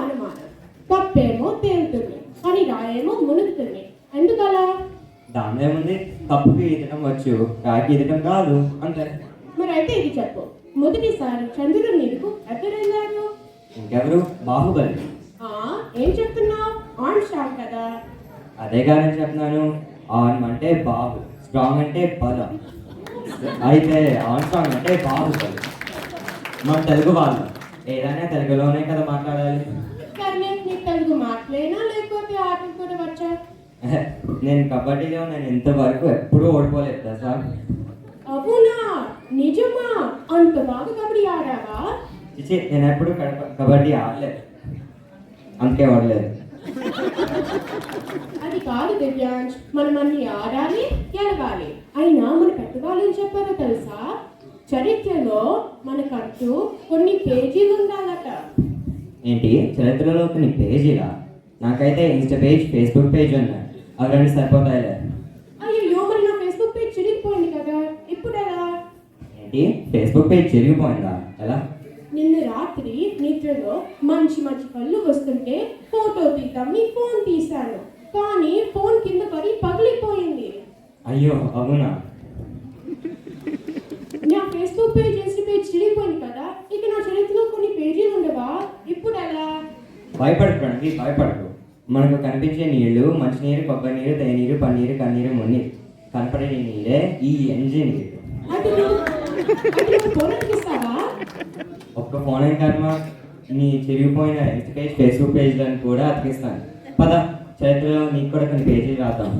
అనుమానం తప్పేమో తేలుతుంది అని రాయేమో మునుగుతుంది ఎందుకలా? దానిలో ఏముంది తప్పుకి ఈదటం వచ్చు కాకి ఈదటం కాదు అంతే మరి అయితే ఇది చెప్పు. మొదటిసారి చంద్రుడు నీకు ఎక్కడెళ్ళారు ఇంకెవరు? బాహుబలి. ఆ ఏం చెప్తున్నావు? ఆన్ షాక్ కదా. అదే కానీ చెప్తున్నాను. ఆన్ అంటే బాబు స్ట్రాంగ్ అంటే బలం. అయితే ఆన్ స్ట్రాంగ్ అంటే బాహుబలి. మన తెలుగు వాళ్ళు. ఏదైనా తెలుగులోనే కదా మాట్లాడాలి కానీ నీ తెలుగు మాటలేనా లేకపోతే ఆటలు కూడా వచ్చా ఎహె, నేను కబడ్డీలో నేను ఇంతవరకు ఎప్పుడూ ఓడిపోలేదు తెలుసా అవునా నిజమా అంత బాగా కబడ్డీ ఆడావా చిచి నేను ఎప్పుడు కబడ్డీ ఆడలేదు అందుకే ఓడలేదు అది కాదు దివ్యాంశ్ మనం అన్ని ఆడాలి గెలవాలి అయినా మన పెద్దవాళ్ళు ఏం చెప్పారో తెలుసా చరిత్రలో మనకంటూ కొన్ని పేజీలు ఉండాలట ఏంటి? చరిత్రలో కొన్ని పేజీలా? నాకైతే ఇన్స్టా పేజ్ ఫేస్బుక్ పేజ్ ఉన్నాయి అవి రెండు సరిపోతాయిలే. అయ్యో మరి నా ఫేస్బుక్ పేజ్ చిరిగిపోయింది కదా. ఇప్పుడు ఎలా ఏంటి? ఫేస్బుక్ పేజ్ చిరిగిపోయిందా? ఎలా? నిన్న రాత్రి నిద్రలో మంచి మంచి కళ్ళు వస్తుంటే ఫోటో తీద్దామని ఫోన్ తీశాను. కానీ ఫోన్ కింద పడి పగిలిపోయింది. అయ్యో అవునా? ఫేస్బుక్ పేజ్ ఇన్స్టా పేజ్ చిరిగిపోయింది కదా ఇక నా చరిత్రలో కొన్ని పేజీలు ఉండవా? ఇప్పుడు ఎలా భయపడకండి భయపడకు. మనకు కనిపించే నీళ్ళు మంచినీరు కొబ్బరి నీరు తేనీరు పన్నీరు కన్నీరు మున్నీరు కనపడే నీరే ఈ ఎంజిన్ నీరు ఒక్క ఫోన్ అయిన కర్మ నీ చిరిగిపోయిన ఇన్స్టా పేజ్ ఫేస్బుక్ పేజ్లను కూడా అతికిస్తాను. పద చరిత్రలో నీకు కూడా కొన్ని పేజీలు రాద్దాం.